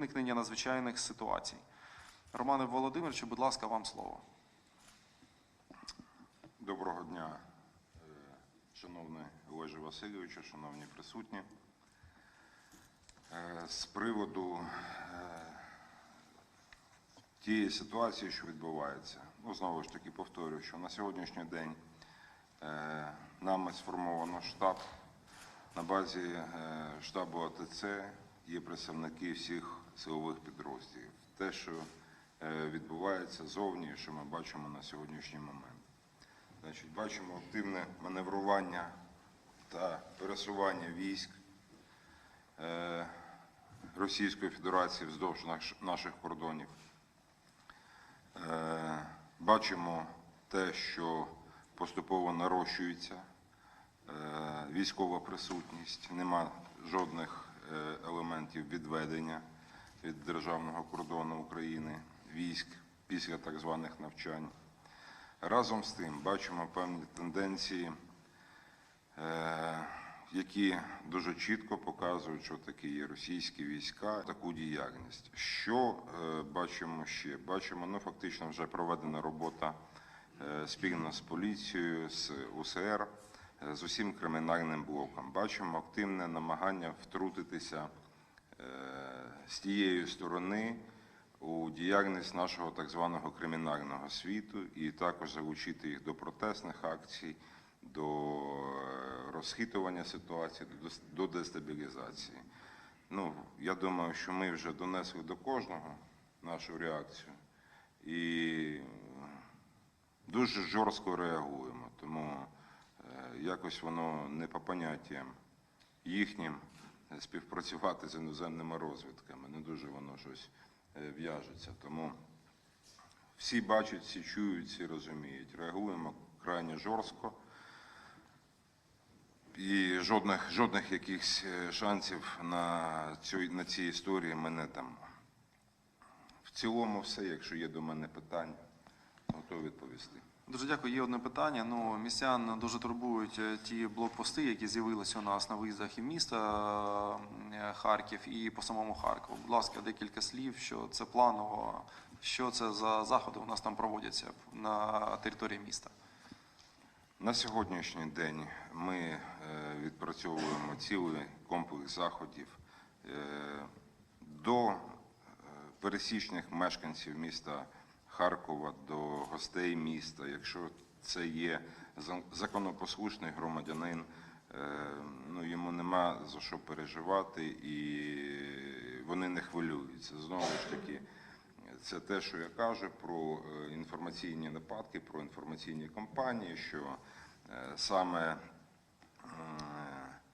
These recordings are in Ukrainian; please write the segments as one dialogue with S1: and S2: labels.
S1: уникнення надзвичайних ситуацій. Романе Володимировичу, будь ласка, вам слово.
S2: Доброго дня, е, шановний Олеже Васильовичу, шановні присутні. Е, З приводу е, тієї ситуації, що відбувається, ну знову ж таки повторюю, що на сьогоднішній день нами сформовано штаб. На базі штабу АТЦ є представники всіх силових підрозділів. Те, що е, відбувається зовні, що ми бачимо на сьогоднішній момент. Значить, бачимо активне маневрування та пересування військ е, Російської Федерації вздовж наших кордонів. Е, Бачимо те, що поступово нарощується військова присутність, нема жодних елементів відведення від державного кордону України військ після так званих навчань. Разом з тим бачимо певні тенденції, е, які дуже чітко показують, що такі є російські війська, таку діяльність. Що е, бачимо ще? Бачимо, ну фактично вже проведена робота е, спільно з поліцією, з УСР, з усім кримінальним блоком. Бачимо активне намагання втрутитися з тієї сторони у діяльність нашого так званого кримінального світу і також залучити їх до протестних акцій, до е, розхитування ситуації, до дестабілізації. Ну, я думаю, що ми вже донесли до кожного нашу реакцію і дуже жорстко реагуємо. Тому е, якось воно не по поняттям їхнім співпрацювати з іноземними розвідками. Не дуже воно щось е, в'яжеться. Тому всі бачать, всі чують, всі розуміють. Реагуємо крайне жорстко. І жодних, жодних якихось е, шансів на, цю, на цій історії ми не дамо. В цілому все, якщо є до мене питання, готовий відповісти.
S1: Дуже дякую. Є одне питання. Ну, містян дуже турбують е, ті блокпости, які з'явилися у нас на виїздах і міста е, Харків і по самому Харкову. Будь ласка, декілька слів, що це планово, що це за заходи у нас там проводяться на території міста.
S2: На сьогоднішній день ми е, відпрацьовуємо цілий комплекс заходів до пересічних мешканців міста Харкова, до гостей міста. Якщо це є законопослушний громадянин, е, ну, йому нема за що переживати і вони не хвилюються. Знову ж таки, це те, що я кажу про е, інформаційні нападки, про інформаційні кампанії, що е, саме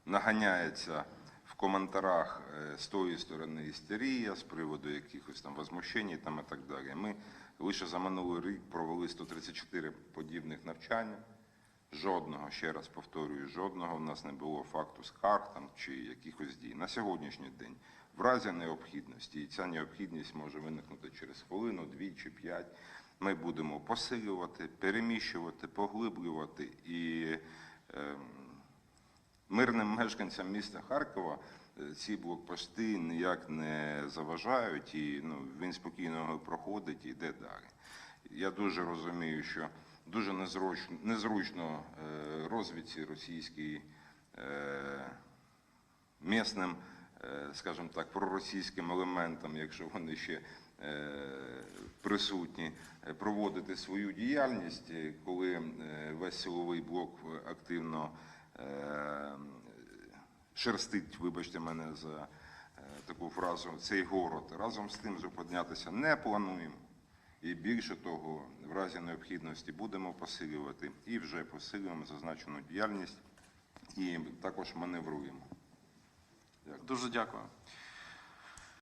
S2: наганяється коментарах е, з тої сторони істерія з приводу якихось там возмущень там і так далі. Ми лише за минулий рік провели 134 подібних навчання. Жодного, ще раз повторюю, жодного в нас не було факту скарг там чи якихось дій. На сьогоднішній день, в разі необхідності, і ця необхідність може виникнути через хвилину, дві чи п'ять. Ми будемо посилювати, переміщувати, поглиблювати і ем, мирним мешканцям міста Харкова е, ці блокпости ніяк не заважають, і ну, він спокійно проходить і йде далі. Я дуже розумію, що дуже незручно, незручно розвідці російській е, місним, е, скажімо так, проросійським елементам, якщо вони ще присутні, проводити свою діяльність, коли весь силовий блок активно шерстить, вибачте мене за е, таку фразу, цей город. Разом з тим зупинятися не плануємо. І більше того, в разі необхідності будемо посилювати і вже посилюємо зазначену діяльність і також маневруємо.
S1: Дуже дякую.